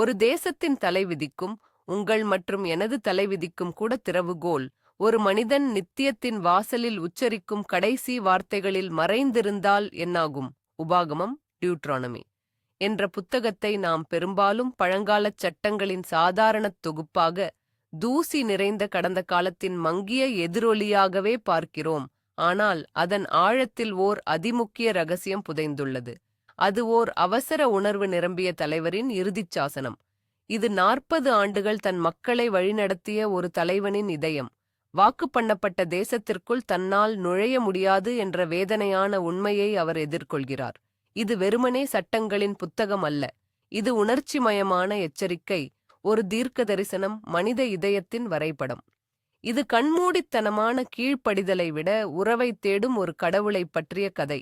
ஒரு தேசத்தின் தலைவிதிக்கும் உங்கள் மற்றும் எனது தலைவிதிக்கும் கூட திறவுகோல். ஒரு மனிதன் நித்தியத்தின் வாசலில் உச்சரிக்கும் கடைசி வார்த்தைகளில் மறைந்திருந்தால் என்னாகும்? உபாகமம் டியூட்ரானமி. என்ற புத்தகத்தை நாம் பெரும்பாலும் பழங்காலச் சட்டங்களின் சாதாரணத் தொகுப்பாக தூசி நிறைந்த கடந்த காலத்தின் மங்கிய எதிரொலியாகவே பார்க்கிறோம். ஆனால் அதன் ஆழத்தில் ஓர் அதிமுக்கிய ரகசியம் புதைந்துள்ளது. அது ஓர் அவசர உணர்வு நிரம்பிய தலைவரின் இறுதிச் சாசனம். இது நாற்பது ஆண்டுகள் தன் மக்களை வழிநடத்திய ஒரு தலைவனின் இதயம். வாக்கு பண்ணப்பட்ட தேசத்திற்குள் தன்னால் நுழைய முடியாது என்ற வேதனையான உண்மையை அவர் எதிர்கொள்கிறார். இது வெறுமனே சட்டங்களின் புத்தகம் அல்ல. இது உணர்ச்சிமயமான எச்சரிக்கை ஒரு தீர்க்க தரிசனம் மனித இதயத்தின் வரைபடம். இது கண்மூடித்தனமான கீழ்ப்படிதலை விட உறவை தேடும் ஒரு கடவுளைப் பற்றிய கதை.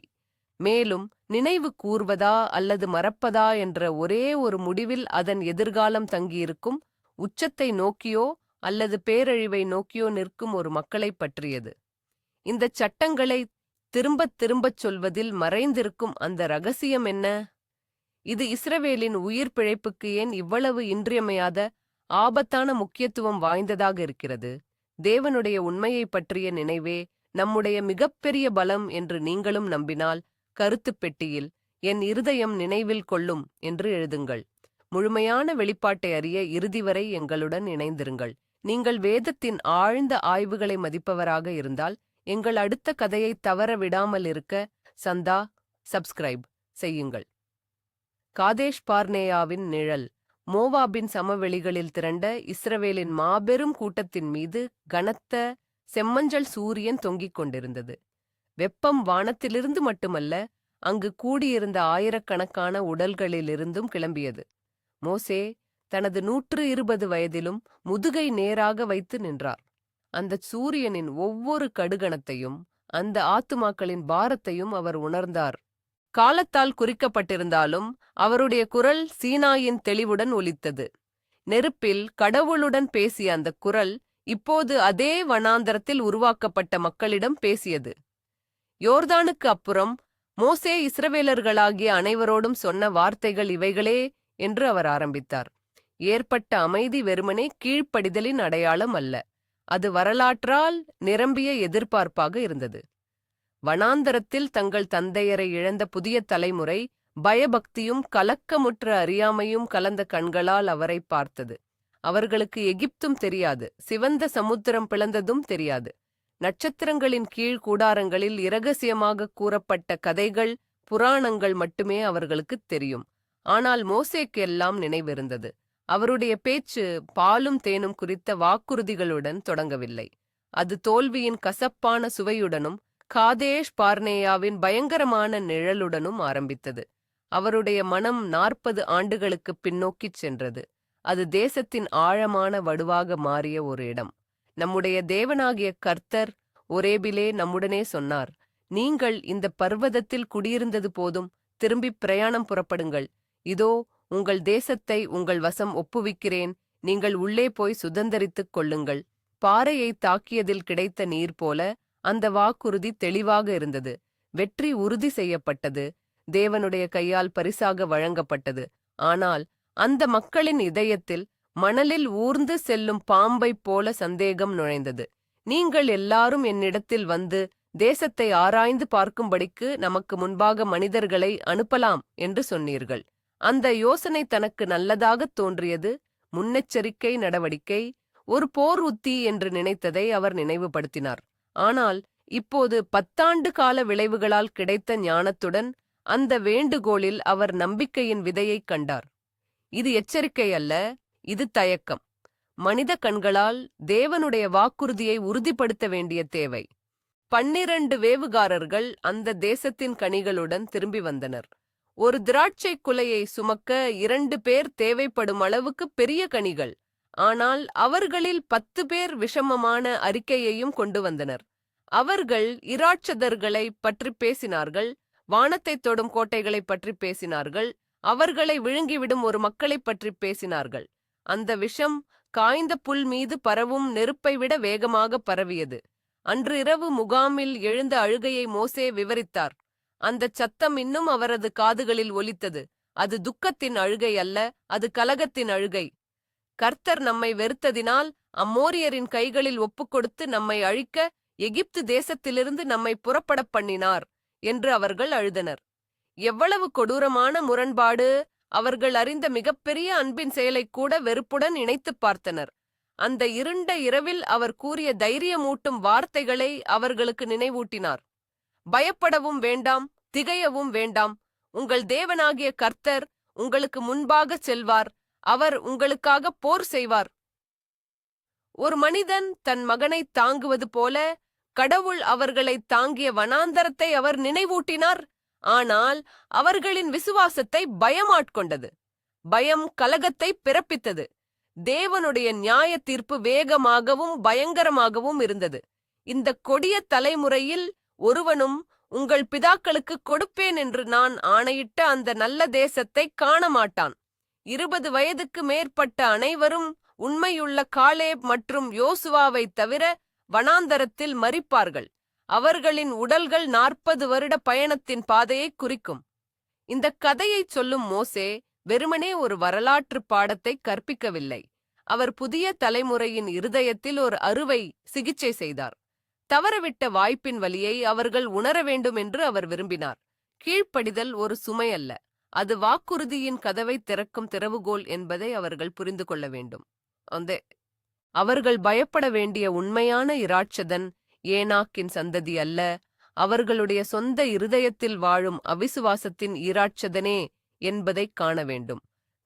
மேலும் நினைவு கூர்வதா அல்லது மறப்பதா என்ற ஒரே ஒரு முடிவில் அதன் எதிர்காலம் தங்கியிருக்கும் உச்சத்தை நோக்கியோ அல்லது பேரழிவை நோக்கியோ நிற்கும் ஒரு மக்களைப் பற்றியது. இந்தச் சட்டங்களை திரும்பத் திரும்பச் சொல்வதில் மறைந்திருக்கும் அந்த ரகசியம் என்ன? இது இஸ்ரவேலின் உயிர் பிழைப்புக்கு ஏன் இவ்வளவு இன்றியமையாத ஆபத்தான முக்கியத்துவம் வாய்ந்ததாக இருக்கிறது? தேவனுடைய உண்மையைப் பற்றிய நினைவே நம்முடைய மிகப்பெரிய பலம் என்று நீங்களும் நம்பினால் கருத்துப் பெட்டியில் என் இருதயம் நினைவில் கொள்ளும் என்று எழுதுங்கள். முழுமையான வெளிப்பாட்டை அறிய இறுதி வரை எங்களுடன் இணைந்திருங்கள். நீங்கள் வேதத்தின் ஆழ்ந்த ஆய்வுகளை மதிப்பவராக இருந்தால் எங்கள் அடுத்த கதையை தவற விடாமல் இருக்க சந்தா சப்ஸ்கிரைப் செய்யுங்கள். காதேஷ் பார்னேயாவின் நிழல். மோவாபின் சமவெளிகளில் திரண்ட இஸ்ரவேலின் மாபெரும் கூட்டத்தின் மீது கனத்த செம்மஞ்சள் சூரியன் தொங்கிக் கொண்டிருந்தது. வெப்பம் வானத்திலிருந்து மட்டுமல்ல அங்கு கூடியிருந்த ஆயிரக்கணக்கான உடல்களிலிருந்தும் கிளம்பியது. மோசே தனது நூற்று இருபது வயதிலும் முதுகை நேராக வைத்து நின்றார். அந்தச் சூரியனின் ஒவ்வொரு கடுகணத்தையும் அந்த ஆத்துமாக்களின் பாரத்தையும் அவர் உணர்ந்தார். காலத்தால் குறிக்கப்பட்டிருந்தாலும் அவருடைய குரல் சீனாயின் தெளிவுடன் ஒலித்தது. நெருப்பில் கடவுளுடன் பேசிய அந்த குரல் இப்போது அதே வனாந்தரத்தில் உருவாக்கப்பட்ட மக்களிடம் பேசியது. யோர்தானுக்கு அப்புறம் மோசே இஸ்ரவேலர்களாகிய அனைவரோடும் சொன்ன வார்த்தைகள் இவைகளே என்று அவர் ஆரம்பித்தார். ஏற்பட்ட அமைதி வெறுமனே கீழ்ப்படிதலின் அடையாளம் அல்ல. அது வரலாற்றால் நிரம்பிய எதிர்பார்ப்பாக இருந்தது. வனாந்தரத்தில் தங்கள் தந்தையரை இழந்த புதிய தலைமுறை பயபக்தியும் கலக்கமுற்ற அறியாமையும் கலந்த கண்களால் அவரை பார்த்தது. அவர்களுக்கு எகிப்தும் தெரியாது சிவந்த சமுத்திரம் பிளந்ததும் தெரியாது. நட்சத்திரங்களின் கீழ் கூடாரங்களில் இரகசியமாக கூறப்பட்ட கதைகள் புராணங்கள் மட்டுமே அவர்களுக்குத் தெரியும். ஆனால் மோசேக்கு எல்லாம் நினைவிருந்தது. அவருடைய பேச்சு பாலும் தேனும் குறித்த வாக்குறுதிகளுடன் தொடங்கவில்லை. அது தோல்வியின் கசப்பான சுவையுடனும் காதேஷ் பார்னேயாவின் பயங்கரமான நிழலுடனும் ஆரம்பித்தது. அவருடைய மனம் நாற்பது ஆண்டுகளுக்கு பின்னோக்கிச் சென்றது. அது தேசத்தின் ஆழமான வடுவாக மாறிய ஒரு இடம். நம்முடைய தேவனாகிய கர்த்தர் ஒரேபிலே நம்முடனே சொன்னார். நீங்கள் இந்த பர்வதத்தில் குடியிருந்தது போதும் திரும்பி பிரயாணம் புறப்படுங்கள். இதோ உங்கள் தேசத்தை உங்கள் வசம் ஒப்புவிக்கிறேன். நீங்கள் உள்ளே போய் சுதந்தரித்துக் கொள்ளுங்கள். பாறையை தாக்கியதில் கிடைத்த நீர் போல அந்த வாக்குறுதி தெளிவாக இருந்தது. வெற்றி உறுதி செய்யப்பட்டது. தேவனுடைய கையால் பரிசாக வழங்கப்பட்டது. ஆனால் அந்த மக்களின் இதயத்தில் மணலில் ஊர்ந்து செல்லும் பாம்பைப் போல சந்தேகம் நுழைந்தது. நீங்கள் எல்லாரும் என்னிடத்தில் வந்து தேசத்தை ஆராய்ந்து பார்க்கும்படிக்கு நமக்கு முன்பாக மனிதர்களை அனுப்பலாம் என்று சொன்னீர்கள். அந்த யோசனை தனக்கு நல்லதாகத் தோன்றியது. முன்னெச்சரிக்கை நடவடிக்கை ஒரு போர் உத்தி என்று நினைத்ததை அவர் நினைவுபடுத்தினார். ஆனால் இப்போது பத்தாண்டு கால விளைவுகளால் கிடைத்த ஞானத்துடன் அந்த வேண்டுகோளில் அவர் நம்பிக்கையின் விதையைக் கண்டார். இது எச்சரிக்கை அல்ல இது தயக்கம். மனித கண்களால் தேவனுடைய வாக்குறுதியை உறுதிப்படுத்த வேண்டிய தேவை. பன்னிரண்டு வேவுகாரர்கள் அந்த தேசத்தின் கனிகளுடன் திரும்பி வந்தனர். ஒரு திராட்சை குலையை சுமக்க இரண்டு பேர் தேவைப்படும் அளவுக்கு பெரிய கனிகள். ஆனால் அவர்களில் பத்து பேர் விஷமமான அறிக்கையையும் கொண்டு வந்தனர். அவர்கள் இராட்சதர்களை பற்றி பேசினார்கள் வானத்தைத் தொடும் கோட்டைகளை பற்றி பேசினார்கள் அவர்களை விழுங்கிவிடும் ஒரு மக்களைப் பற்றி பேசினார்கள். அந்த விஷம் காய்ந்த புல் மீது பரவும் நெருப்பை விட வேகமாக பரவியது. அன்று இரவு முகாமில் எழுந்த அழுகையை மோசே விவரித்தார். அந்தச் சத்தம் இன்னும் அவரது காதுகளில் ஒலித்தது. அது துக்கத்தின் அழுகை அல்ல அது கலகத்தின் அழுகை. கர்த்தர் நம்மை வெறுத்ததினால் அம்மோரியரின் கைகளில் ஒப்புக்கொடுத்து நம்மை அழிக்க எகிப்து தேசத்திலிருந்து நம்மை புறப்படப் பண்ணினார் என்று அவர்கள் அழுதனர். எவ்வளவு கொடூரமான முரண்பாடு! அவர்கள் அறிந்த மிகப்பெரிய அன்பின் செயலை கூட வெறுப்புடன் இணைத்துப் பார்த்தனர். அந்த இருண்ட இரவில் அவர் கூறிய தைரியமூட்டும் வார்த்தைகளை அவர்களுக்கு நினைவூட்டினார். பயப்படவும் வேண்டாம் திகையவும் வேண்டாம். உங்கள் தேவனாகிய கர்த்தர் உங்களுக்கு முன்பாகச் செல்வார். அவர் உங்களுக்காக போர் செய்வார். ஒரு மனிதன் தன் மகனை தாங்குவது போல கடவுள் அவர்களை தாங்கிய வனாந்தரத்தை அவர் நினைவூட்டினார். ஆனால் அவர்களின் விசுவாசத்தை பயமாட்கொண்டது. பயம் கலகத்தை பிறப்பித்தது. தேவனுடைய நியாய தீர்ப்பு வேகமாகவும் பயங்கரமாகவும் இருந்தது. இந்த கொடிய தலைமுறையில் ஒருவனும் உங்கள் பிதாக்களுக்கு கொடுப்பேன் என்று நான் ஆணையிட்ட அந்த நல்ல தேசத்தை காண மாட்டான் இருபது வயதுக்கு மேற்பட்ட அனைவரும் உண்மையுள்ள காலேப் மற்றும் யோசுவாவைத் தவிர வனாந்தரத்தில் மறிப்பார்கள் அவர்களின் உடல்கள் நாற்பது வருட பயணத்தின் பாதையை குறிக்கும். இந்த கதையைச் சொல்லும் மோசே வெறுமனே ஒரு வரலாற்று பாடத்தை கற்பிக்கவில்லை. அவர் புதிய தலைமுறையின் இருதயத்தில் ஒரு அறுவை சிகிச்சை செய்தார். தவறவிட்ட வாய்ப்பின் வலியை அவர்கள் உணர வேண்டும் என்று அவர் விரும்பினார். கீழ்ப்படிதல் ஒரு சுமை அல்ல. அது வாக்குறுதியின் கதவை திறக்கும் திறவுகோல் என்பதை அவர்கள் புரிந்து கொள்ள வேண்டும். அந்த அவர்கள் பயப்பட வேண்டிய உண்மையான இராட்சதன் ஏனாக்கின் சந்ததி அல்ல. அவர்களுடைய சொந்த இருதயத்தில் வாழும் அவிசுவாசத்தின் ஈராட்சதனே என்பதைக் காண வேண்டும்.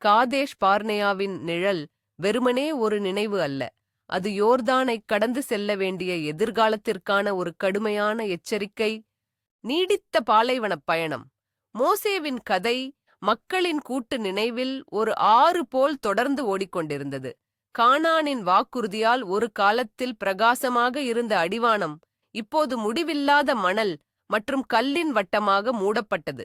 காதேஷ் பார்னேயாவின் நிழல் வெறுமனே ஒரு நினைவு அல்ல. அது யோர்தானைக் கடந்து செல்ல வேண்டிய எதிர்காலத்திற்கான ஒரு கடுமையான எச்சரிக்கை. நீடித்த பாலைவனப் பயணம். மோசேவின் கதை மக்களின் கூட்டு நினைவில் ஒரு ஆறு போல் தொடர்ந்து ஓடிக்கொண்டிருந்தது. கானானின் வாக்குறுதியால் ஒரு காலத்தில் பிரகாசமாக இருந்த அடிவானம் இப்போது முடிவில்லாத மணல் மற்றும் கல்லின் வட்டமாக மூடப்பட்டது.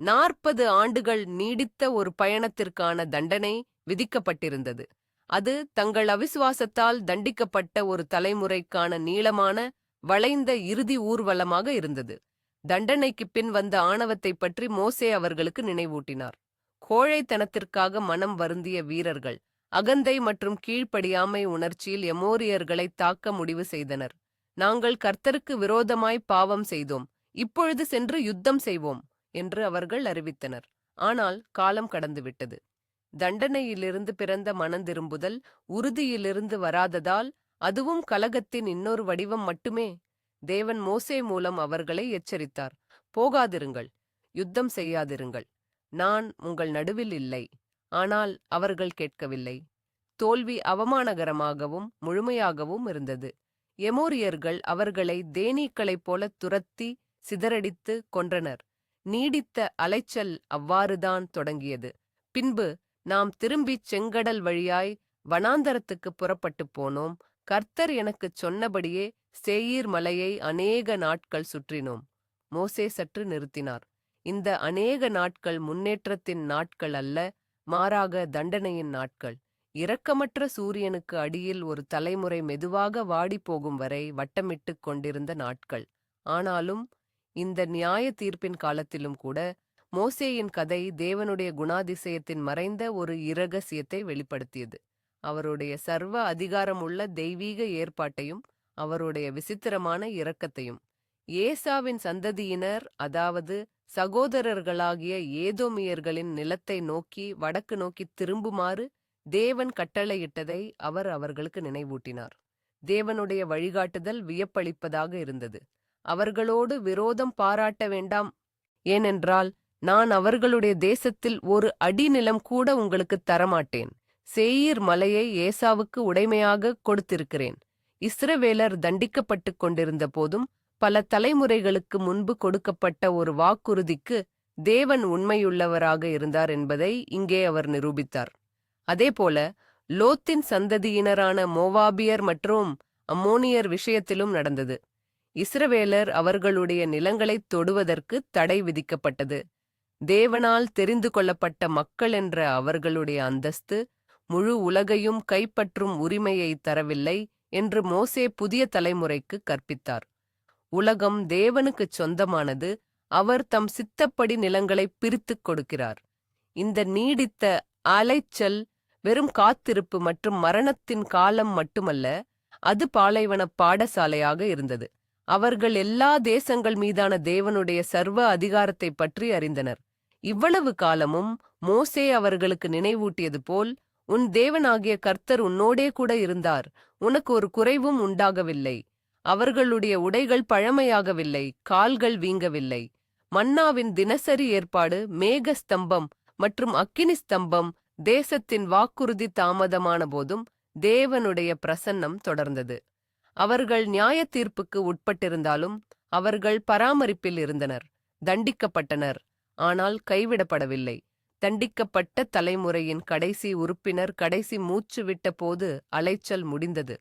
நாற்பது ஆண்டுகள் நீடித்த ஒரு பயணத்திற்கான தண்டனை விதிக்கப்பட்டிருந்தது. அது தங்கள் அவிசுவாசத்தால் தண்டிக்கப்பட்ட ஒரு தலைமுறைக்கான நீளமான வளைந்த இறுதி ஊர்வலமாக இருந்தது. தண்டனைக்குப் பின் வந்த ஆணவத்தைப் பற்றி மோசே அவர்களுக்கு நினைவூட்டினார். கோழைத்தனத்திற்காக மனம் வருந்திய வீரர்கள் அகந்தை மற்றும் கீழ்ப்படியாமை உணர்ச்சியில் எமோரியர்களை தாக்க முடிவு செய்தனர். நாங்கள் கர்த்தருக்கு விரோதமாய் பாவம் செய்தோம். இப்பொழுது சென்று யுத்தம் செய்வோம் என்று அவர்கள் அறிவித்தனர். ஆனால் காலம் கடந்துவிட்டது. தண்டனையிலிருந்து பிறந்த மனந்திரும்புதல் உறுதியிலிருந்து வராததால் அதுவும் கலகத்தின் இன்னொரு வடிவம் மட்டுமே. தேவன் மோசே மூலம் அவர்களை எச்சரித்தார். போகாதிருங்கள். யுத்தம் செய்யாதிருங்கள். நான் உங்கள் நடுவில் இல்லை. ஆனால் அவர்கள் கேட்கவில்லை. தோல்வி அவமானகரமாகவும் முழுமையாகவும் இருந்தது. எமோரியர்கள் அவர்களை தேனீக்களைப் போல துரத்தி சிதறடித்து கொன்றனர். நீடித்த அலைச்சல் அவ்வாறுதான் தொடங்கியது. பின்பு நாம் திரும்பிச் செங்கடல் வழியாய் வனாந்தரத்துக்கு புறப்பட்டுப் போனோம். கர்த்தர் எனக்குச் சொன்னபடியே சேயீர் மலையை அநேக நாட்கள் சுற்றினோம். மோசே சற்று நிறுத்தினார். இந்த அநேக நாட்கள் முன்னேற்றத்தின் நாட்கள் அல்ல மாறாக தண்டனையின் நாட்கள். இரக்கமற்ற சூரியனுக்கு அடியில் ஒரு தலைமுறை மெதுவாக வாடிப்போகும் வரை வட்டமிட்டுக் கொண்டிருந்த நாட்கள். ஆனாலும் இந்த நியாய தீர்ப்பின் காலத்திலும் கூட மோசேயின் கதை தேவனுடைய குணாதிசயத்தின் மறைந்த ஒரு இரகசியத்தை வெளிப்படுத்தியது. அவருடைய சர்வ அதிகாரமுள்ள தெய்வீக ஏற்பாட்டையும் அவருடைய விசித்திரமான இரக்கத்தையும் ஏசாவின் சந்ததியினர் அதாவது சகோதரர்களாகிய ஏதோமியர்களின் நிலத்தை நோக்கி வடக்கு நோக்கி திரும்புமாறு தேவன் கட்டளையிட்டதை அவர் அவர்களுக்கு நினைவூட்டினார். தேவனுடைய வழிகாட்டுதல் வியப்பளிப்பதாக இருந்தது. அவர்களோடு விரோதம் பாராட்ட வேண்டாம். ஏனென்றால் நான் அவர்களுடைய தேசத்தில் ஒரு அடிநிலம் கூட உங்களுக்கு தரமாட்டேன். சேயீர் மலையை ஏசாவுக்கு உடைமையாக கொடுத்திருக்கிறேன். இஸ்ரவேலர் தண்டிக்கப்பட்டுக் கொண்டிருந்த போதும் பல தலைமுறைகளுக்கு முன்பு கொடுக்கப்பட்ட ஒரு வாக்குறுதிக்கு தேவன் உண்மையுள்ளவராக இருந்தார் என்பதை இங்கே அவர் நிரூபித்தார். அதேபோல லோத்தின் சந்ததியினரான மோவாபியர் மற்றும் அம்மோனியர் விஷயத்திலும் நடந்தது. இஸ்ரவேலர் அவர்களுடைய நிலங்களைத் தொடுவதற்கு தடை விதிக்கப்பட்டது. தேவனால் தெரிந்து கொள்ளப்பட்ட மக்கள் என்ற அவர்களுடைய அந்தஸ்து முழு உலகையும் கைப்பற்றும் உரிமையை தரவில்லை என்று மோசே புதிய தலைமுறைக்கு கற்பித்தார். உலகம் தேவனுக்குச் சொந்தமானது அவர் தம் சித்தப்படி நிலங்களை பிரித்துக் கொடுக்கிறார். இந்த நீடித்த அலைச்சல் வெறும் காத்திருப்பு மற்றும் மரணத்தின் காலம் மட்டுமல்ல அது பாலைவனப் பாடசாலையாக இருந்தது. அவர்கள் எல்லா தேசங்கள் மீதான தேவனுடைய சர்வ அதிகாரத்தை பற்றி அறிந்தனர். இவ்வளவு காலமும் மோசே அவர்களுக்கு நினைவூட்டியது போல் உன் தேவனாகிய கர்த்தர் உன்னோடே கூட இருந்தார். உனக்கு ஒரு குறைவும் உண்டாகவில்லை. அவர்களுடைய உடைகள் பழமையாகவில்லை கால்கள் வீங்கவில்லை. மன்னாவின் தினசரி ஏற்பாடு மேக ஸ்தம்பம் மற்றும் அக்கினி ஸ்தம்பம் தேசத்தின் வாக்குறுதி தாமதமான போதும் தேவனுடைய பிரசன்னம் தொடர்ந்தது. அவர்கள் நியாய தீர்ப்புக்கு உட்பட்டிருந்தாலும் அவர்கள் பராமரிப்பில் இருந்தனர் தண்டிக்கப்பட்டனர் ஆனால் கைவிடப்படவில்லை. தண்டிக்கப்பட்ட தலைமுறையின் கடைசி உறுப்பினர் கடைசி மூச்சு விட்ட போது அலைச்சல் முடிந்தது.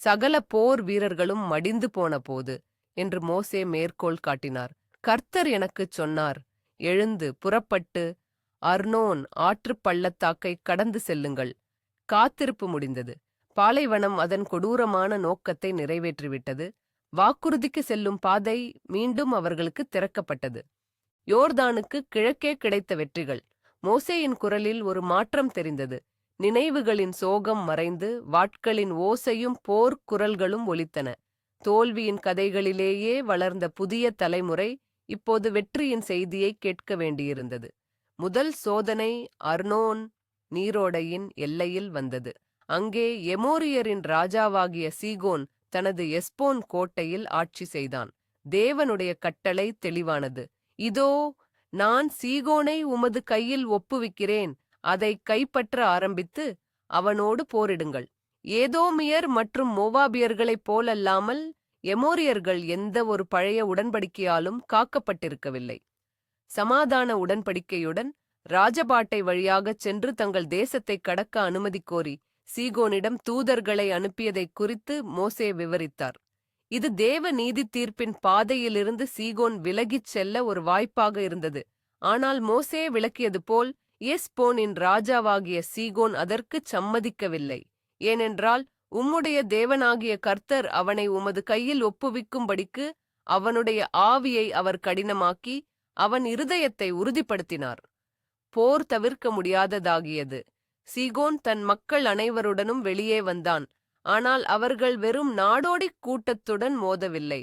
சகல போர் வீரர்களும் மடிந்து போன போது என்று மோசே மேற்கோள் காட்டினார். கர்த்தர் எனக்குச் சொன்னார் எழுந்து புறப்பட்டு அர்னோன் ஆற்றுப் பள்ளத்தாக்கை கடந்து செல்லுங்கள். காத்திருப்பு முடிந்தது. பாலைவனம் அதன் கொடூரமான நோக்கத்தை நிறைவேற்றிவிட்டது. வாக்குறுதிக்கு செல்லும் பாதை மீண்டும் அவர்களுக்கு திறக்கப்பட்டது. யோர்தானுக்கு கிழக்கே கிடைத்த வெற்றிகள். மோசேயின் குரலில் ஒரு மாற்றம் தெரிந்தது. நினைவுகளின் சோகம் மறைந்து வாட்களின் ஓசையும் போர்க் குரல்களும் ஒலித்தன. தோல்வியின் கதைகளிலேயே வளர்ந்த புதிய தலைமுறை இப்போது வெற்றியின் செய்தியை கேட்க வேண்டியிருந்தது. முதல் சோதனை அர்னோன் நீரோடையின் எல்லையில் வந்தது. அங்கே எமோரியரின் ராஜாவாகிய சீகோன் தனது எஸ்போன் கோட்டையில் ஆட்சி செய்தான். தேவனுடைய கட்டளை தெளிவானது. இதோ நான் சீகோனை உமது கையில் ஒப்புவிக்கிறேன். அதை கைப்பற்ற ஆரம்பித்து அவனோடு போரிடுங்கள். ஏதோமியர் மற்றும் மோவாபியர்களைப் போலல்லாமல் எமோரியர்கள் எந்த ஒரு பழைய உடன்படிக்கையாலும் காக்கப்பட்டிருக்கவில்லை. சமாதான உடன்படிக்கையுடன் ராஜபாட்டை வழியாகச் சென்று தங்கள் தேசத்தை கடக்க அனுமதி கோரி சீகோனிடம் தூதர்களை அனுப்பியதைக் குறித்து மோசே விவரித்தார். இது தேவ நீதி தீர்ப்பின் பாதையிலிருந்து சீகோன் விலகிச் செல்ல ஒரு வாய்ப்பாக இருந்தது. ஆனால் மோசே விளக்கியது போல் எஸ்போனின் ராஜாவாகிய சீகோன் அதற்குச் சம்மதிக்கவில்லை. ஏனென்றால் உம்முடைய தேவனாகிய கர்த்தர் அவனை உமது கையில் ஒப்புவிக்கும்படிக்கு அவனுடைய ஆவியை அவர் கடினமாக்கி அவன் இருதயத்தை உறுதிப்படுத்தினார். போர் தவிர்க்க முடியாததாகியது. சீகோன் தன் மக்கள் அனைவருடனும் வெளியே வந்தான். ஆனால் அவர்கள் வெறும் நாடோடிக் கூட்டத்துடன் மோதவில்லை.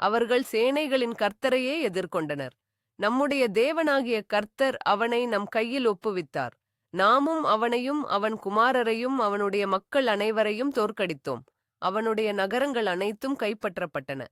அவர்கள் சேனைகளின் கர்த்தரையே எதிர்கொண்டனர். நம்முடைய தேவனாகிய கர்த்தர் அவனை நம் கையில் ஒப்புவித்தார். நாமும் அவனையும் அவன் குமாரரையும் அவனுடைய மக்கள் அனைவரையும் தோற்கடித்தோம். அவனுடைய நகரங்கள் அனைத்தும் கைப்பற்றப்பட்டன.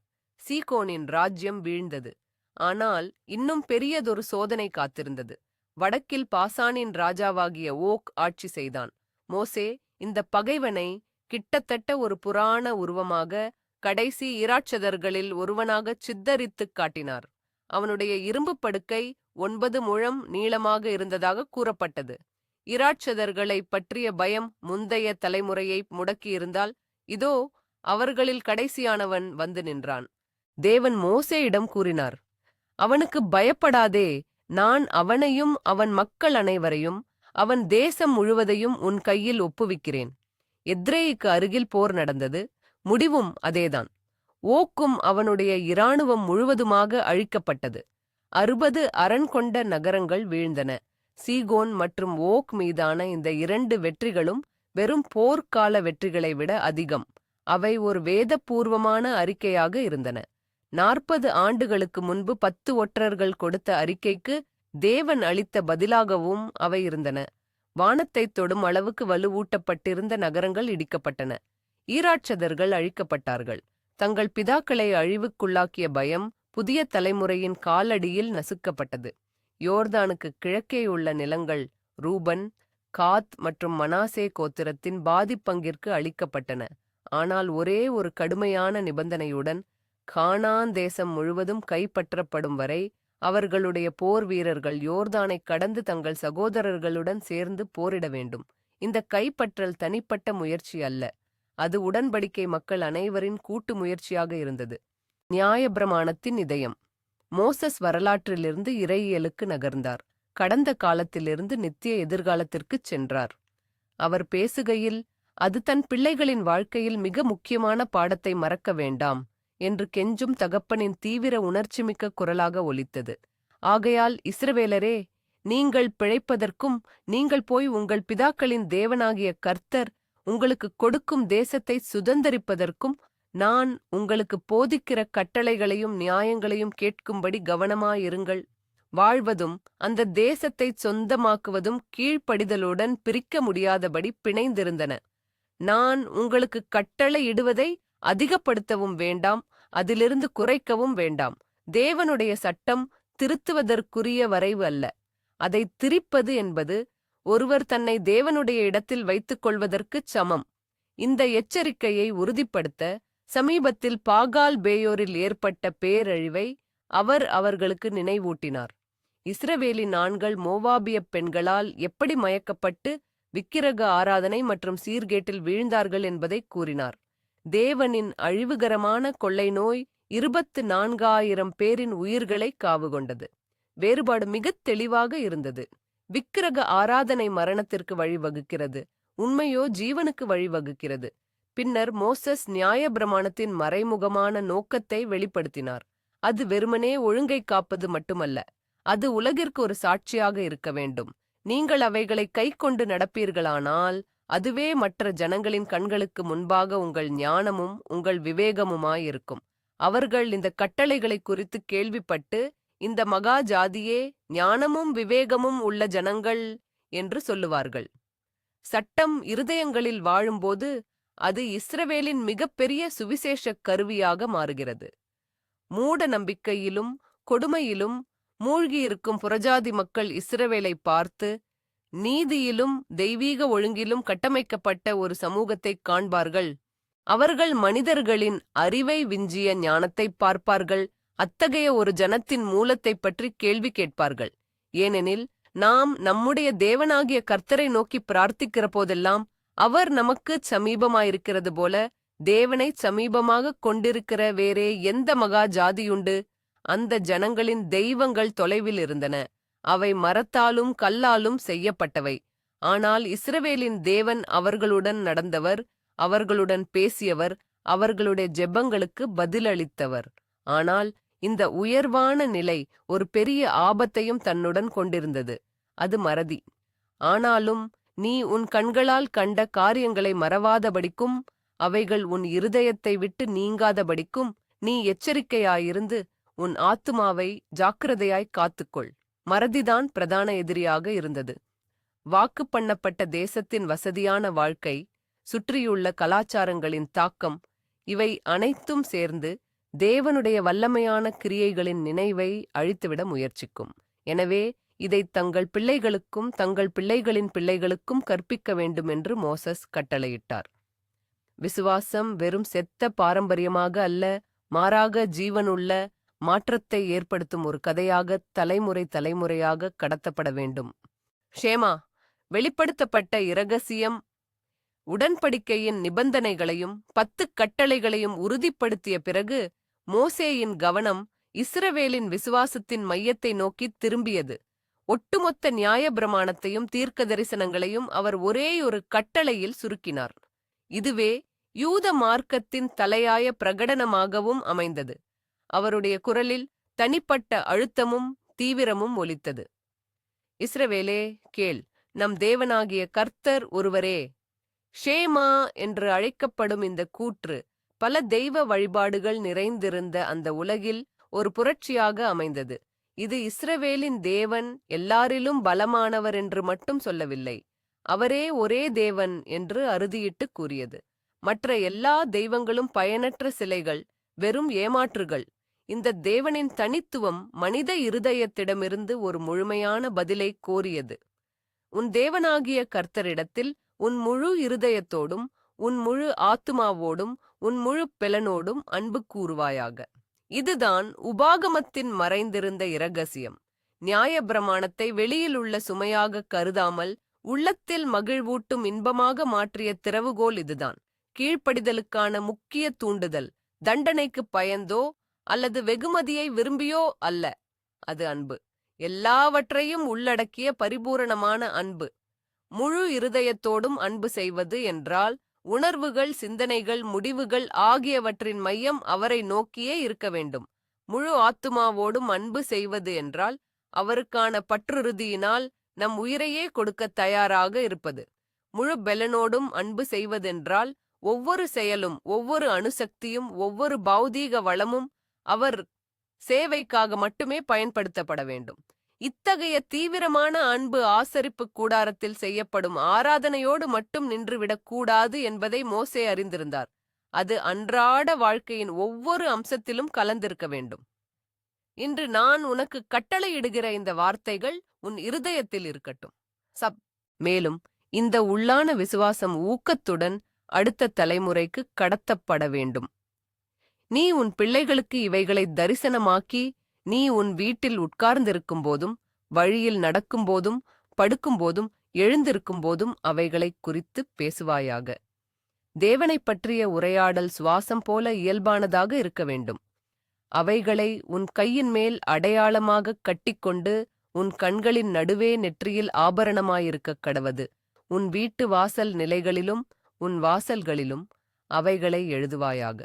சீகோனின் ராஜ்யம் வீழ்ந்தது. ஆனால் இன்னும் பெரியதொரு சோதனை காத்திருந்தது. வடக்கில் பாசானின் ராஜாவாகிய ஓக் ஆட்சி செய்தான். மோசே இந்த பகைவனை கிட்டத்தட்ட ஒரு புராண உருவமாக கடைசி இராட்சதர்களில் ஒருவனாகச் சித்தரித்துக் காட்டினார். அவனுடைய இரும்புப் படுக்கை ஒன்பது முழம் நீளமாக இருந்ததாக கூறப்பட்டது. இராட்சதர்களை பற்றிய பயம் முந்தைய தலைமுறையை முடக்கியிருந்தால் இதோ அவர்களில் கடைசியானவன் வந்து நின்றான். தேவன் மோசேயிடம் கூறினார் அவனுக்கு பயப்படாதே நான் அவனையும் அவன் மக்கள் அனைவரையும் அவன் தேசம் முழுவதையும் உன் கையில் ஒப்புவிக்கிறேன். எத்ரேயிக்கு அருகில் போர் நடந்தது முடிவும் அதேதான். ஓக்கும் அவனுடைய இராணுவம் முழுவதுமாக அழிக்கப்பட்டது. அறுபது அரண் கொண்ட நகரங்கள் வீழ்ந்தன. சீகோன் மற்றும் ஓக் மீதான இந்த இரண்டு வெற்றிகளும் வெறும் போர்க்கால வெற்றிகளை விட அதிகம். அவை ஒரு வேதபூர்வமான அறிக்கையாக இருந்தன. நாற்பது ஆண்டுகளுக்கு முன்பு பத்து ஒற்றர்கள் கொடுத்த அறிக்கைக்கு தேவன் அளித்த பதிலாகவும் அவை இருந்தன. வானத்தைத் தொடும் அளவுக்கு வலுவூட்டப்பட்டிருந்த நகரங்கள் இடிக்கப்பட்டன. ஈராட்சதர்கள் அழிக்கப்பட்டார்கள். தங்கள் பிதாக்களை அழிவுக்குள்ளாக்கிய பயம் புதிய தலைமுறையின் காலடியில் நசுக்கப்பட்டது. யோர்தானுக்கு கிழக்கேயுள்ள நிலங்கள் ரூபன் காத் மற்றும் மனாசே கோத்திரத்தின் பாதிப்பங்கிற்கு அளிக்கப்பட்டன. ஆனால் ஒரே ஒரு கடுமையான நிபந்தனையுடன் கானான் தேசம் முழுவதும் கைப்பற்றப்படும் வரை அவர்களுடைய போர் வீரர்கள் யோர்தானை கடந்து தங்கள் சகோதரர்களுடன் சேர்ந்து போரிட வேண்டும். இந்த கைப்பற்றல் தனிப்பட்ட முயற்சி அல்ல. அது உடன்படிக்கை மக்கள் அனைவரின் கூட்டு முயற்சியாக இருந்தது. நியாயப்பிரமாணத்தின் இதயம். மோசஸ் வரலாற்றிலிருந்து இறையியலுக்கு நகர்ந்தார். கடந்த காலத்திலிருந்து நித்திய எதிர்காலத்திற்குச் சென்றார். அவர் பேசுகையில் அது தன் பிள்ளைகளின் வாழ்க்கையில் மிக முக்கியமான பாடத்தை மறக்க வேண்டாம் என்று கெஞ்சும் தகப்பனின் தீவிர உணர்ச்சிமிக்க குரலாக ஒலித்தது. ஆகையால் இஸ்ரவேலரே நீங்கள் பிழைப்பதற்கும் நீங்கள் போய் உங்கள் பிதாக்களின் தேவனாகிய கர்த்தர் உங்களுக்கு கொடுக்கும் தேசத்தை சுதந்தரிப்பதற்கும் நான் உங்களுக்கு போதிக்கிற கட்டளைகளையும் நியாயங்களையும் கேட்கும்படி கவனமாயிருங்கள். வாழ்வதும் அந்த தேசத்தை சொந்தமாக்குவதும் கீழ்ப்படிதலுடன் பிரிக்க முடியாதபடி பிணைந்திருந்தன. நான் உங்களுக்கு கட்டளையிடுவதை அதிகப்படுத்தவும் வேண்டாம் அதிலிருந்து குறைக்கவும் வேண்டாம். தேவனுடைய சட்டம் திருத்துவதற்குரிய வரைவு அல்ல. அதை திரிப்பது என்பது ஒருவர் தன்னை தேவனுடைய இடத்தில் வைத்துக் கொள்வதற்குச் சமம். இந்த எச்சரிக்கையை உறுதிப்படுத்த சமீபத்தில் பாகால் பேயோரில் ஏற்பட்ட பேரழிவை அவர் அவர்களுக்கு நினைவூட்டினார். இஸ்ரவேலின் ஆண்கள் மோவாபிய பெண்களால் எப்படி மயக்கப்பட்டு விக்கிரக ஆராதனை மற்றும் சீர்கேட்டில் வீழ்ந்தார்கள் என்பதை கூறினார். தேவனின் அழிவுகரமான கொள்ளை நோய் இருபத்து நான்காயிரம் பேரின் உயிர்களை காவுகொண்டது வேறுபாடு மிகத் தெளிவாக இருந்தது. விக்கிரக ஆராதனை மரணத்திற்கு வழிவகுக்கிறது. உண்மையோ ஜீவனுக்கு வழிவகுக்கிறது. பின்னர் மோசஸ் நியாயப்பிரமாணத்தின் மறைமுகமான நோக்கத்தை வெளிப்படுத்தினார். அது வெறுமனே ஒழுங்கை காப்பது மட்டுமல்ல அது உலகிற்கு ஒரு சாட்சியாக இருக்க வேண்டும். நீங்கள் அவைகளை கைக்கொண்டு நடப்பீர்களானால் அதுவே மற்ற ஜனங்களின் கண்களுக்கு முன்பாக உங்கள் ஞானமும் உங்கள் விவேகமுமாயிருக்கும். அவர்கள் இந்த கட்டளைகளை குறித்து கேள்விப்பட்டு இந்த மகா ஜாதியே ஞானமும் விவேகமும் உள்ள ஜனங்கள் என்று சொல்லுவார்கள். சட்டம் இருதயங்களில் வாழும்போது அது இஸ்ரவேலின் மிகப்பெரிய சுவிசேஷ கருவியாக மாறுகிறது. மூட நம்பிக்கையிலும் கொடுமையிலும் மூழ்கியிருக்கும் புறஜாதி மக்கள் இஸ்ரவேலை பார்த்து நீதியிலும் தெய்வீக ஒழுங்கிலும் கட்டமைக்கப்பட்ட ஒரு சமூகத்தைக் காண்பார்கள். அவர்கள் மனிதர்களின் அறிவை விஞ்சிய ஞானத்தைப் பார்ப்பார்கள். அத்தகைய ஒரு ஜனத்தின் மூலத்தைப் பற்றி கேள்வி கேட்பார்கள். ஏனெனில் நாம் நம்முடைய தேவனாகிய கர்த்தரை நோக்கி பிரார்த்திக்கிற போதெல்லாம் அவர் நமக்கு சமீபமாயிருக்கிறது போல தேவனை சமீபமாக கொண்டிருக்கிற வேறே எந்த மகா ஜாதியுண்டு? அந்த ஜனங்களின் தெய்வங்கள் தொலைவில் இருந்தன. அவை மரத்தாலும் கல்லாலும் செய்யப்பட்டவை. ஆனால் இஸ்ரவேலின் தேவன் அவர்களுடன் நடந்தவர் அவர்களுடன் பேசியவர் அவர்களுடைய ஜெபங்களுக்கு பதிலளித்தவர். ஆனால் இந்த உயர்வான நிலை ஒரு பெரிய ஆபத்தையும் தன்னுடன் கொண்டிருந்தது. அது மறதி. ஆனாலும் நீ உன் கண்களால் கண்ட காரியங்களை மறவாதபடிக்கும் அவைகள் உன் இருதயத்தை விட்டு நீங்காதபடிக்கும் நீ எச்சரிக்கையாயிருந்து உன் ஆத்துமாவை ஜாக்கிரதையாய் காத்துக்கொள். மறதிதான் பிரதான எதிரியாக இருந்தது. வாக்கு பண்ணப்பட்ட தேசத்தின் வசதியான வாழ்க்கை சுற்றியுள்ள கலாச்சாரங்களின் தாக்கம் இவை அனைத்தும் சேர்ந்து தேவனுடைய வல்லமையான கிரியைகளின் நினைவை அழித்துவிட முயற்சிக்கும். எனவே இதை தங்கள் பிள்ளைகளுக்கும் தங்கள் பிள்ளைகளின் பிள்ளைகளுக்கும் கற்பிக்க வேண்டும் என்று மோசஸ் கட்டளையிட்டார். விசுவாசம் வெறும் செத்த பாரம்பரியமாக அல்ல மாறாக ஜீவனுள்ள மாற்றத்தை ஏற்படுத்தும் ஒரு கதையாக தலைமுறை தலைமுறையாக கடத்தப்பட வேண்டும். ஷேமா வெளிப்படுத்தப்பட்ட இரகசியம் உடன்படிக்கையின் நிபந்தனைகளையும் பத்து கட்டளைகளையும் உறுதிப்படுத்திய பிறகு மோசேயின் கவனம் இஸ்ரவேலின் விசுவாசத்தின் மையத்தை நோக்கி திரும்பியது. ஒட்டுமொத்த நியாய பிரமாணத்தையும் தீர்க்க தரிசனங்களையும் அவர் ஒரேயொரு கட்டளையில் சுருக்கினார். இதுவே யூத மார்க்கத்தின் தலையாய பிரகடனமாகவும் அமைந்தது. அவருடைய குரலில் தனிப்பட்ட அழுத்தமும் தீவிரமும் ஒலித்தது. இஸ்ரவேலே கேள் நம் தேவனாகிய கர்த்தர் ஒருவரே. ஷேமா என்று அழைக்கப்படும் இந்த கூற்று பல தெய்வ வழிபாடுகள் நிறைந்திருந்த அந்த உலகில் ஒரு புரட்சியாக அமைந்தது. இது இஸ்ரவேலின் தேவன் எல்லாரிலும் பலமானவர் என்று மட்டும் சொல்லவில்லை. அவரே ஒரே தேவன் என்று அறுதியிட்டு கூறியது. மற்ற எல்லா தெய்வங்களும் பயனற்ற சிலைகள் வெறும் ஏமாற்றுகள். இந்த தேவனின் தனித்துவம் மனித இருதயத்திடமிருந்து ஒரு முழுமையான பதிலை கோரியது. உன் தேவனாகிய கர்த்தரிடத்தில் உன் முழு இருதயத்தோடும் உன் முழு ஆத்துமாவோடும் உன் முழு பெலனோடும் அன்பு கூறுவாயாக. இதுதான் உபாகமத்தின் மறைந்திருந்த இரகசியம். நியாய பிரமாணத்தை வெளியில் உள்ள சுமையாக கருதாமல் உள்ளத்தில் மகிழ்வூட்டும் இன்பமாக மாற்றிய திறவுகோல் இதுதான். கீழ்ப்படிதலுக்கான முக்கிய தூண்டுதல் தண்டனைக்கு பயந்தோ அல்லது வெகுமதியை விரும்பியோ அல்ல. அது அன்பு. எல்லாவற்றையும் உள்ளடக்கிய பரிபூரணமான அன்பு. முழு இருதயத்தோடும் அன்பு செய்வது என்றால் உணர்வுகள் சிந்தனைகள் முடிவுகள் ஆகியவற்றின் மையம் அவரை நோக்கியே இருக்க வேண்டும். முழு ஆத்துமாவோடும் அன்பு செய்வது என்றால் அவருக்கான பற்றுறுதியினால் நம் உயிரையே கொடுக்க தயாராக இருப்பது. முழு பெலனோடும் அன்பு செய்வதென்றால் ஒவ்வொரு செயலும் ஒவ்வொரு அணுசக்தியும் ஒவ்வொரு பௌதீக வளமும் அவர் சேவைக்காக மட்டுமே பயன்படுத்தப்பட வேண்டும். இத்தகைய தீவிரமான அன்பு ஆசரிப்பு கூடாரத்தில் செய்யப்படும் ஆராதனையோடு மட்டும் நின்றுவிடக்கூடாது என்பதை மோசே அறிந்திருந்தார். அது அன்றாட வாழ்க்கையின் ஒவ்வொரு அம்சத்திலும் கலந்திருக்க வேண்டும். இன்று நான் உனக்கு கட்டளையிடுகிற இந்த வார்த்தைகள் உன் இருதயத்தில் இருக்கட்டும். சப். மேலும் இந்த உள்ளான விசுவாசம் ஊக்கத்துடன் அடுத்த தலைமுறைக்கு கடத்தப்பட வேண்டும். நீ உன் பிள்ளைகளுக்கு இவைகளை தரிசனமாக்கி நீ உன் வீட்டில் உட்கார்ந்திருக்கும் போதும் வழியில் நடக்கும்போதும் படுக்கும்போதும் எழுந்திருக்கும் போதும் அவைகளைக் குறித்துப் பேசுவாயாக. தேவனைப் பற்றிய உரையாடல் சுவாசம் போல இயல்பானதாக இருக்க வேண்டும். அவைகளை உன் கையின் மேல் அடையாளமாகக் கட்டிக்கொண்டு உன் கண்களின் நடுவே நெற்றியில் ஆபரணமாயிருக்கக் கடவது. உன் வீட்டு வாசல் நிலைகளிலும் உன் வாசல்களிலும் அவைகளை எழுதுவாயாக.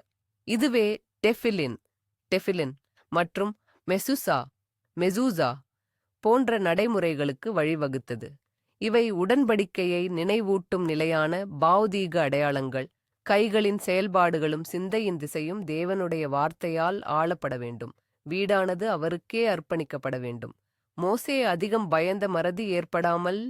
இதுவே டெஃபிலின் டெஃபிலின் மற்றும் மெசுசா மெசூசா போன்ற நடைமுறைகளுக்கு வழிவகுத்தது. இவை உடன்படிக்கையை நினைவூட்டும் நிலையான பௌதீக அடையாளங்கள். கைகளின் செயல்பாடுகளும் சிந்தையின் திசையும் தேவனுடைய வார்த்தையால் ஆளப்பட வேண்டும். வீடானது அவருக்கே அர்ப்பணிக்கப்பட வேண்டும். மோசே அதிகம் பயந்த மறதி ஏற்படாமல்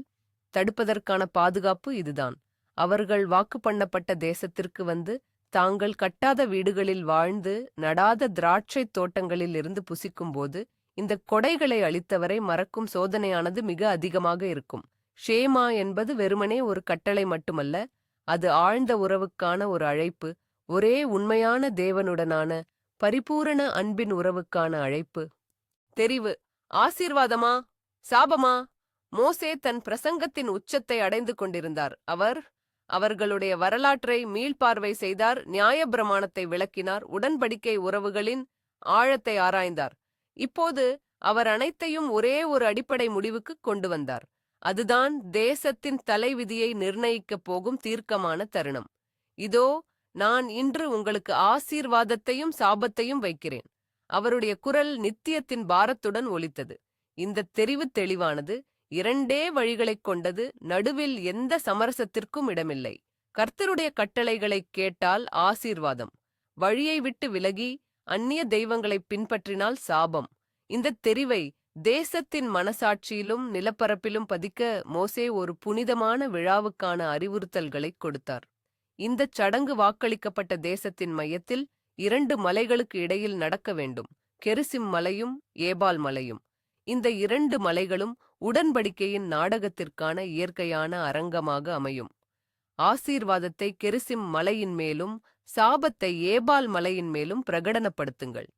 தடுப்பதற்கான பாதுகாப்பு இதுதான். அவர்கள் வாக்கு பண்ணப்பட்ட தேசத்திற்கு வந்து தாங்கள் கட்டாத வீடுகளில் வாழ்ந்து நடாத திராட்சைத் தோட்டங்களில் இருந்து புசிக்கும்போது இந்த கொடைகளை அளித்தவரை மறக்கும் சோதனையானது மிக அதிகமாக இருக்கும். ஷேமா என்பது வெறுமனே ஒரு கட்டளை மட்டுமல்ல அது ஆழ்ந்த உறவுக்கான ஒரு அழைப்பு ஒரே உண்மையான தேவனுடனான பரிபூரண அன்பின் உறவுக்கான அழைப்பு. தெரிவு. ஆசீர்வாதமா? சாபமா? மோசே தன் பிரசங்கத்தின் உச்சத்தை அடைந்து கொண்டிருந்தார். அவர் அவர்களுடைய வரலாற்றை மீள்பார்வை செய்தார் நியாயப்பிரமாணத்தை விளக்கினார் உடன்படிக்கை உறவுகளின் ஆழத்தை ஆராய்ந்தார். இப்போது அவர் அனைத்தையும் ஒரே ஒரு அடிப்படை முடிவுக்கு கொண்டு வந்தார். அதுதான் தேசத்தின் தலைவிதியை நிர்ணயிக்கப் போகும் தீர்க்கமான தருணம். இதோ நான் இன்று உங்களுக்கு ஆசீர்வாதத்தையும் சாபத்தையும் வைக்கிறேன். அவருடைய குரல் நித்தியத்தின் பாரத்துடன் ஒலித்தது. இந்த தெரிவு தெளிவானது. இரண்டே வழிகளைக் கொண்டது நடுவில் எந்த சமரசத்திற்கும் இடமில்லை. கர்த்தருடைய கட்டளைகளைக் கேட்டால் ஆசீர்வாதம். வழியை விட்டு விலகி அந்நிய தெய்வங்களைப் பின்பற்றினால் சாபம். இந்த தெரிவை தேசத்தின் மனசாட்சியிலும் நிலப்பரப்பிலும் பதிக்க மோசே ஒரு புனிதமான விழாவுக்கான அறிவுறுத்தல்களைக் கொடுத்தார். இந்தச் சடங்கு வாக்களிக்கப்பட்ட தேசத்தின் மையத்தில் இரண்டு மலைகளுக்கு இடையில் நடக்க வேண்டும். கெரிசிம் மலையும் ஏபால் மலையும். இந்த இரண்டு மலைகளும் உடன்படிக்கையின் நாடகத்திற்கான இயற்கையான அரங்கமாக அமையும். ஆசீர்வாதத்தை கெரிசிம் மலையின் மேலும் சாபத்தை ஏபால் மலையின் மேலும் பிரகடனப்படுத்துங்கள்.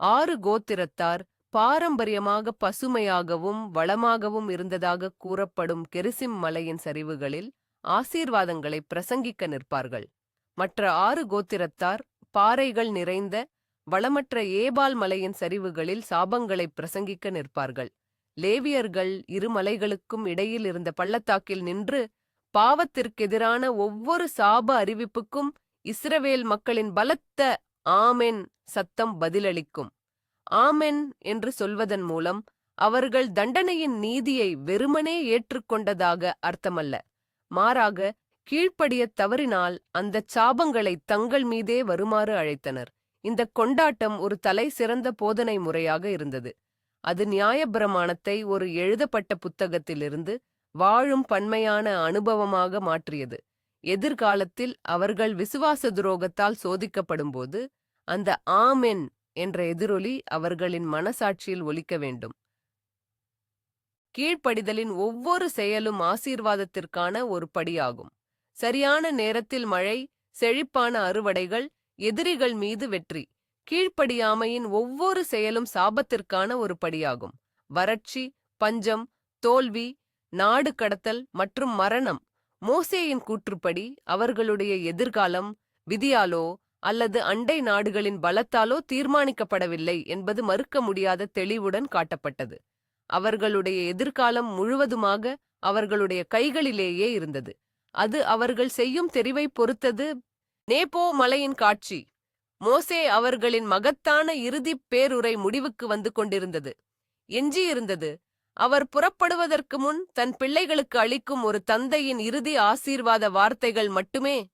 ஆறு கோத்திரத்தார் பாரம்பரியமாக பசுமையாகவும் வளமாகவும் இருந்ததாக கூறப்படும் கெரிசிம் மலையின் சரிவுகளில் ஆசீர்வாதங்களை பிரசங்கிக்க நிற்பார்கள். மற்ற ஆறு கோத்திரத்தார் பாறைகள் நிறைந்த வளமற்ற ஏபால் மலையின் சரிவுகளில் சாபங்களை பிரசங்கிக்க நிற்பார்கள். லேவியர்கள் இருமலைகளுக்கும் இடையில் இருந்த பள்ளத்தாக்கில் நின்று பாவத்திற்கெதிரான ஒவ்வொரு சாப அறிவிப்புக்கும் இஸ்ரவேல் மக்களின் பலத்த ஆமென் சத்தம் பதிலளிக்கும். ஆமென் என்று சொல்வதன் மூலம் அவர்கள் தண்டனையின் நீதியை வெறுமனே ஏற்றுக்கொண்டதாக அர்த்தமல்ல. மாறாக கீழ்ப்படியத் தவறினால் அந்தச் சாபங்களை தங்கள் மீதே வருமாறு அழைத்தனர். இந்த கொண்டாட்டம் ஒரு தலை சிறந்த போதனை முறையாக இருந்தது. அது நியாயப்பிரமாணத்தை ஒரு எழுதப்பட்ட புத்தகத்திலிருந்து வாழும் பன்மையான அனுபவமாக மாற்றியது. எதிர்காலத்தில் அவர்கள் விசுவாச துரோகத்தால் சோதிக்கப்படும்போது அந்த ஆமென் என்ற எதிரொலி அவர்களின் மனசாட்சியில் ஒலிக்க வேண்டும். கீழ்ப்படிதலின் ஒவ்வொரு செயலும் ஆசீர்வாதத்திற்கான ஒரு படியாகும். சரியான நேரத்தில் மழை செழிப்பான அறுவடைகள் எதிரிகள் மீது வெற்றி கீழ்ப்படியாமையின் ஒவ்வொரு செயலும் சாபத்திற்கான ஒரு படியாகும். வறட்சி பஞ்சம் தோல்வி நாடு கடத்தல் மற்றும் மரணம் மோசேயின் கூற்றுப்படி அவர்களுடைய எதிர்காலம் விதியாலோ அல்லது அண்டை நாடுகளின் பலத்தாலோ தீர்மானிக்கப்படவில்லை என்பது மறுக்க முடியாத தெளிவுடன் காட்டப்பட்டது. அவர்களுடைய எதிர்காலம் முழுவதுமாக அவர்களுடைய கைகளிலேயே இருந்தது. அது அவர்கள் செய்யும் தெரிவை பொறுத்தது. நேப்போ மலையின் காட்சி. மோசே அவர்களின் மகத்தான இறுதிப் பேருரை முடிவுக்கு வந்து கொண்டிருந்தது. எஞ்சியிருந்தது அவர் புறப்படுவதற்கு முன் தன் பிள்ளைகளுக்கு அளிக்கும் ஒரு தந்தையின் இறுதி ஆசீர்வாத வார்த்தைகள் மட்டுமே.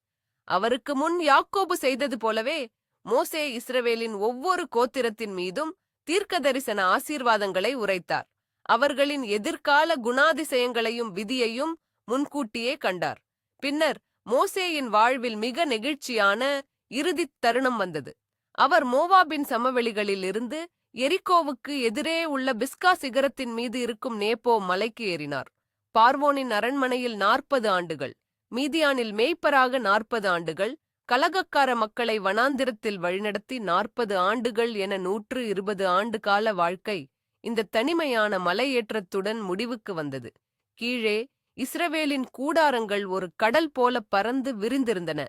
அவருக்கு முன் யாக்கோபு செய்தது போலவே மோசே இஸ்ரவேலின் ஒவ்வொரு கோத்திரத்தின் மீதும் தீர்க்கதரிசன ஆசீர்வாதங்களை உரைத்தார். அவர்களின் எதிர்கால குணாதிசயங்களையும் விதியையும் முன்கூட்டியே கண்டார். பின்னர் மோசேயின் வாழ்வில் மிக நெகிழ்ச்சியான இறுதித் தருணம் வந்தது. அவர் மோவாபின் சமவெளிகளில் இருந்து எரிகோவுக்கு எதிரே உள்ள பிஸ்கா சிகரத்தின் மீது இருக்கும் நேப்போ மலைக்கு ஏறினார். பார்வோனின் அரண்மனையில் நாற்பது ஆண்டுகள் மீதியானில் மேய்ப்பராக நாற்பது ஆண்டுகள் கலகக்கார மக்களை வனாந்திரத்தில் வழிநடத்தி நாற்பது ஆண்டுகள் என நூற்று இருபது ஆண்டு கால வாழ்க்கை இந்த தனிமையான மலையேற்றத்துடன் முடிவுக்கு வந்தது. கீழே இஸ்ரவேலின் கூடாரங்கள் ஒரு கடல் போல பறந்து விரிந்திருந்தன.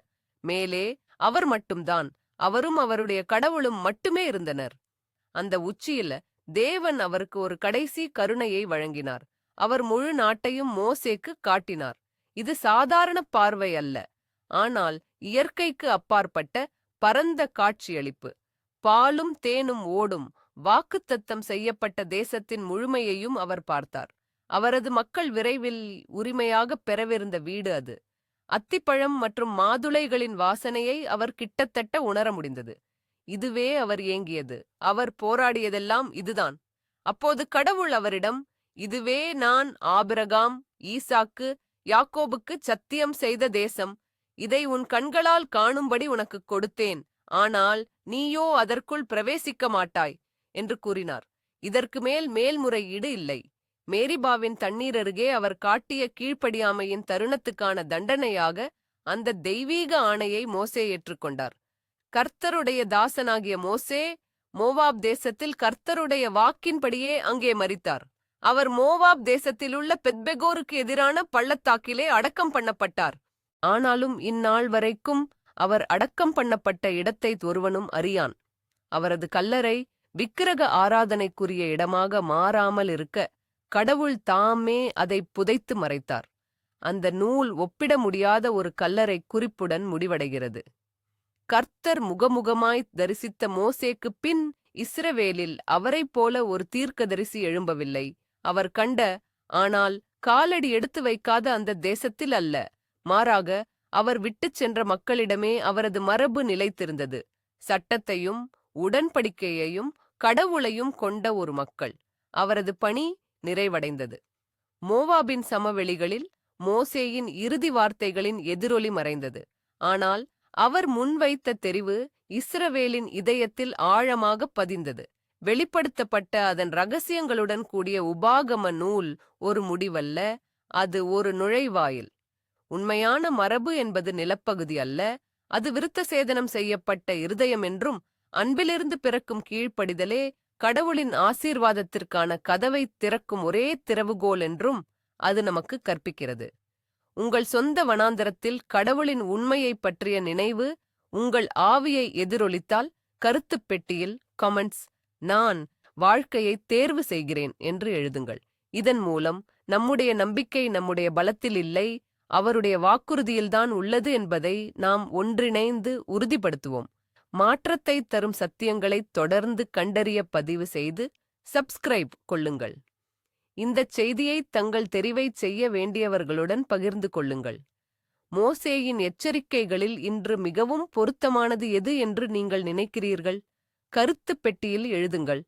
மேலே அவர் மட்டும்தான் அவரும் அவருடைய கடவுளும் மட்டுமே இருந்தனர். அந்த உச்சியில தேவன் அவருக்கு ஒரு கடைசி கருணையை வழங்கினார். அவர் முழு நாட்டையும் மோசேக்கு காட்டினார். இது சாதாரண பார்வை அல்ல. ஆனால் இயற்கைக்கு அப்பாற்பட்ட பரந்த காட்சியளிப்பு. பாலும் தேனும் ஓடும் வாக்குத்தத்தம் செய்யப்பட்ட தேசத்தின் முழுமையையும் அவர் பார்த்தார். அவரது மக்கள் விரைவில் உரிமையாகப் பெறவிருந்த வீடு அது. அத்திப்பழம் மற்றும் மாதுளைகளின் வாசனையை அவர் கிட்டத்தட்ட உணர முடிந்தது. இதுவே அவர் ஏங்கியது. அவர் போராடியதெல்லாம் இதுதான். அப்போது கடவுள் அவரிடம் இதுவே நான் ஆபிரகாம் ஈசாக்கு யாக்கோபுக்கு சத்தியம் செய்த தேசம். இதை உன் கண்களால் காணும்படி உனக்கு கொடுத்தேன். ஆனால் நீயோ அதற்குள் பிரவேசிக்க மாட்டாய் என்று கூறினார். இதற்கு மேல் மேல்முறையீடு இல்லை. மேரிபாவின் தண்ணீர் அருகே அவர் காட்டிய கீழ்ப்படியாமையின் தருணத்துக்கான தண்டனையாக அந்த தெய்வீக ஆணையை மோசே ஏற்றுக்கொண்டார் கர்த்தருடைய தாசனாகிய மோசே மோவாப் தேசத்தில் கர்த்தருடைய வாக்கின்படியே அங்கே மறித்தார் அவர் மோவாப் தேசத்திலுள்ள பெத்பெகோருக்கு எதிரான பள்ளத்தாக்கிலே அடக்கம் பண்ணப்பட்டார். ஆனாலும் இந்நாள் வரைக்கும் அவர் அடக்கம் பண்ணப்பட்ட இடத்தை ஒருவனும் அறியான். அவரது கல்லறை விக்கிரக ஆராதனைக்குரிய இடமாக மாறாமல் இருக்க கடவுள் தாமே அதை புதைத்து மறைத்தார். அந்த நூல் ஒப்பிட முடியாத ஒரு கல்லறை குறிப்புடன் முடிவடைகிறது. கர்த்தர் முகமுகமாய் தரிசித்த மோசேக்கு பின் இஸ்ரவேலில் அவரைப் போல ஒரு தீர்க்கதரிசி எழும்பவில்லை. அவர் கண்ட ஆனால் காலடி எடுத்து வைக்காத அந்த தேசத்தில் அல்ல. மாறாக அவர் விட்டுச் சென்ற மக்களிடமே அவரது மரபு நிலைத்திருந்தது. சட்டத்தையும் உடன்படிக்கையையும் கடவுளையும் கொண்ட ஒரு மக்கள். அவரது பணி நிறைவடைந்தது. மோவாபின் சமவெளிகளில் மோசேயின் இறுதி வார்த்தைகளின் எதிரொலி மறைந்தது. ஆனால் அவர் முன்வைத்த தெரிவு இஸ்ரவேலின் இதயத்தில் ஆழமாக பதிந்தது. வெளிப்படுத்தப்பட்ட அதன் ரகசியங்களுடன் கூடிய உபாகம நூல் ஒரு முடிவல்ல அது ஒரு நுழைவாயில். உண்மையான மரபு என்பது நிலப்பகுதி அல்ல அது விருத்த சேதனம் செய்யப்பட்ட இருதயம் என்றும் அன்பிலிருந்து பிறக்கும் கீழ்ப்படிதலே கடவுளின் ஆசீர்வாதத்திற்கான கதவை திறக்கும் ஒரே திறவுகோல் என்றும் அது நமக்கு கற்பிக்கிறது. உங்கள் சொந்த வனாந்தரத்தில் கடவுளின் உண்மையைப் பற்றிய நினைவு உங்கள் ஆவியை எதிரொலித்தால் கருத்துப் பெட்டியில் கமெண்ட்ஸ் நான் வாழ்க்கையை தேர்வு செய்கிறேன் என்று எழுதுங்கள். இதன் மூலம் நம்முடைய நம்பிக்கை நம்முடைய பலத்தில் இல்லை அவருடைய வாக்குறுதியில்தான் உள்ளது என்பதை நாம் ஒன்றிணைந்து உறுதிப்படுத்துவோம். மாற்றத்தை தரும் சத்தியங்களை தொடர்ந்து கண்டறிய பதிவு செய்து சப்ஸ்கிரைப் கொள்ளுங்கள். இந்தச் செய்தியை தங்கள் தெரிவை செய்ய வேண்டியவர்களுடன் பகிர்ந்து கொள்ளுங்கள். மோசேயின் எச்சரிக்கைகளில் இன்று மிகவும் பொருத்தமானது எது என்று நீங்கள் நினைக்கிறீர்கள்? கருத்துப் பெட்டியில் எழுதுங்கள்.